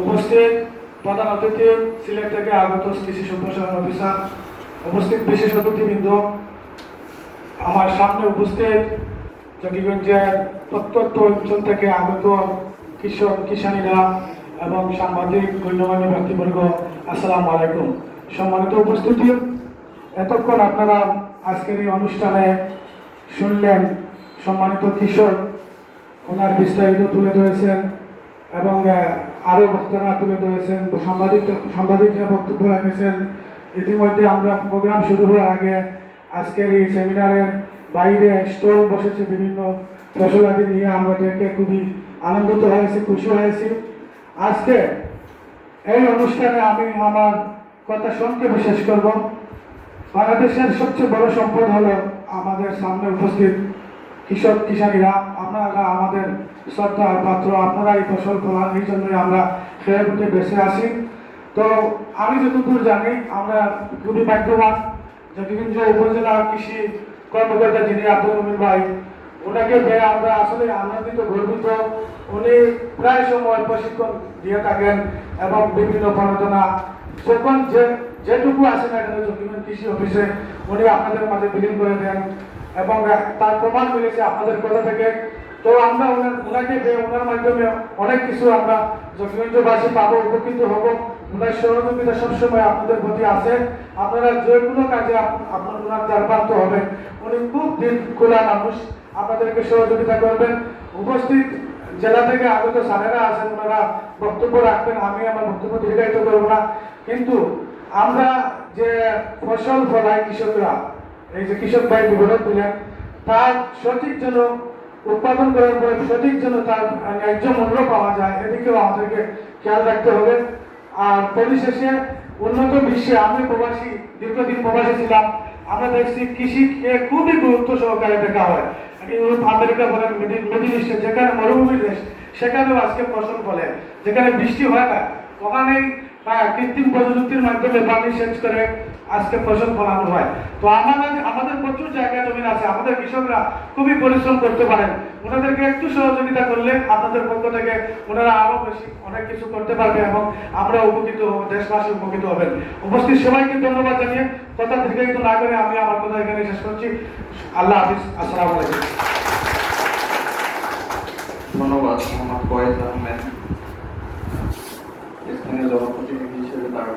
উপস্থিত প্রধান অতিথি, সিলেট থেকে আগত কৃষি সম্প্রসারণ অফিসার, উপস্থিত বিশেষ অতিথিবৃন্দ, আমার সামনে উপস্থিত জকিগঞ্জের প্রত্যন্ত অঞ্চল থেকে আগত কৃষক, কিষানীরা এবং সাংবাদিক, গণ্যমান্য ব্যক্তিবর্গ, আসসালামু আলাইকুম। সম্মানিত উপস্থিতি, এতক্ষণ আপনারা আজকের এই অনুষ্ঠানে শুনলেন সম্মানিত কৃষক, ওনার বিস্তারিত তুলে ধরেছেন। এবং আহ, আরও বক্তারা তুলে ধরেছেন সাংবাদিক সাংবাদিকরা বক্তব্য রেখেছেন। ইতিমধ্যে আমরা প্রোগ্রাম শুরু হওয়ার আগে আজকের এই সেমিনারের বাইরে স্টল বসেছে বিভিন্ন ফসলাদি নিয়ে। দেখে খুবই আনন্দিত হয়েছি খুশি হয়েছি। আজকে এই অনুষ্ঠানে আমি আমার কথা সংক্ষেপে শেষ করব। বাংলাদেশের সবচেয়ে বড় সম্পদ হলো আমাদের সামনে উপস্থিত কৃষক কিষানীরা আপনারা আমাদের শ্রদ্ধার পাত্র, আপনারা এই ফসল ফলান, এই জন্যই আমরা খেয়ে বেঁচে আসি তো আমি যতদূর জানি, আমরা খুবই ভাগ্যবান জটিগঞ্জ উপজেলা কৃষি কর্মকর্তা যিনি আব্দুল রমিন ভাই, ওনাকে পেয়ে আমরা আসলে আনন্দিত, গর্বিত। উনি প্রায় সময় প্রশিক্ষণ দিয়ে থাকেন এবং বিভিন্ন প্রণোদনা। যখন যে যেটুকু আসে না কেন কৃষি অফিসে, উনি আপনাদের মাঝে বিলীন করে দেন। এবং তার প্রমাণ মিলেছে আপনাদের কথা থেকে। তো আমরা ওনাকে পেয়ে ওনার মাধ্যমে অনেক কিছু আমরা জটিগঞ্জবাসী পাবো, উপকৃত হব। ওনার সহযোগিতা সবসময় আপনাদের প্রতি আছে। আপনারা যে কোনো কাজে আপনার, ওনার দ্বারপ্রান্ত হবেন উনি খুব দিন খোলা মানুষ। আপনাদেরকে সহযোগিতা করবেন। উপস্থিত জেলা থেকে আগত স্যারেরা আছেন, ওনারা বক্তব্য রাখবেন। আমি আমার বক্তব্য দীর্ঘায়িত করব না। কিন্তু আমরা যে ফসল ফলাই কৃষকরা এই যে কৃষক ভাই বিবরণ দিলেন তার সঠিক যেন উৎপাদন করার পরে সঠিক যেন তার ন্যায্য মূল্য পাওয়া যায়, এদিকেও আমাদেরকে খেয়াল রাখতে হবে। আর পরিশেষে, উন্নত বিশ্বে আমি প্রবাসী, দীর্ঘদিন প্রবাসী ছিলাম, আমরা দেখছি কৃষিকে খুবই গুরুত্ব সহকারে দেখা হয়। ইউরোপ, আমেরিকা বলেন, মিডিল ইস্টে যেখানে মরুভূমির দেশ, সেখানেও আজকে ফসল ফলে। যেখানে বৃষ্টি হয় না ওখানেই আহ, কৃত্রিম প্রযুক্তির মাধ্যমে পানি সেচ করে আজকে ফসল ফলানো হয়। তো আমাদের আমাদের প্রচুর জায়গা জমি আছে আমাদের কৃষকরা খুবই পরিশ্রম করতে পারেন। ওনাদেরকে একটু সহযোগিতা করলে আপনাদের পক্ষ থেকে ওনারা আরও বেশি অনেক কিছু করতে পারবে এবং আমরা উপকৃত হব দেশবাসী উপকৃত হবেন। উপস্থিত সবাইকে ধন্যবাদ জানিয়ে কথা দীর্ঘায়িত না করে আমি আমার কথা এখানে শেষ করছি। আল্লাহ হাফিজ আসসালামু আলাইকুম। ধন্যবাদ মোহাম্মদ ফয়েজ আহমেদ। 那个，我 I love 打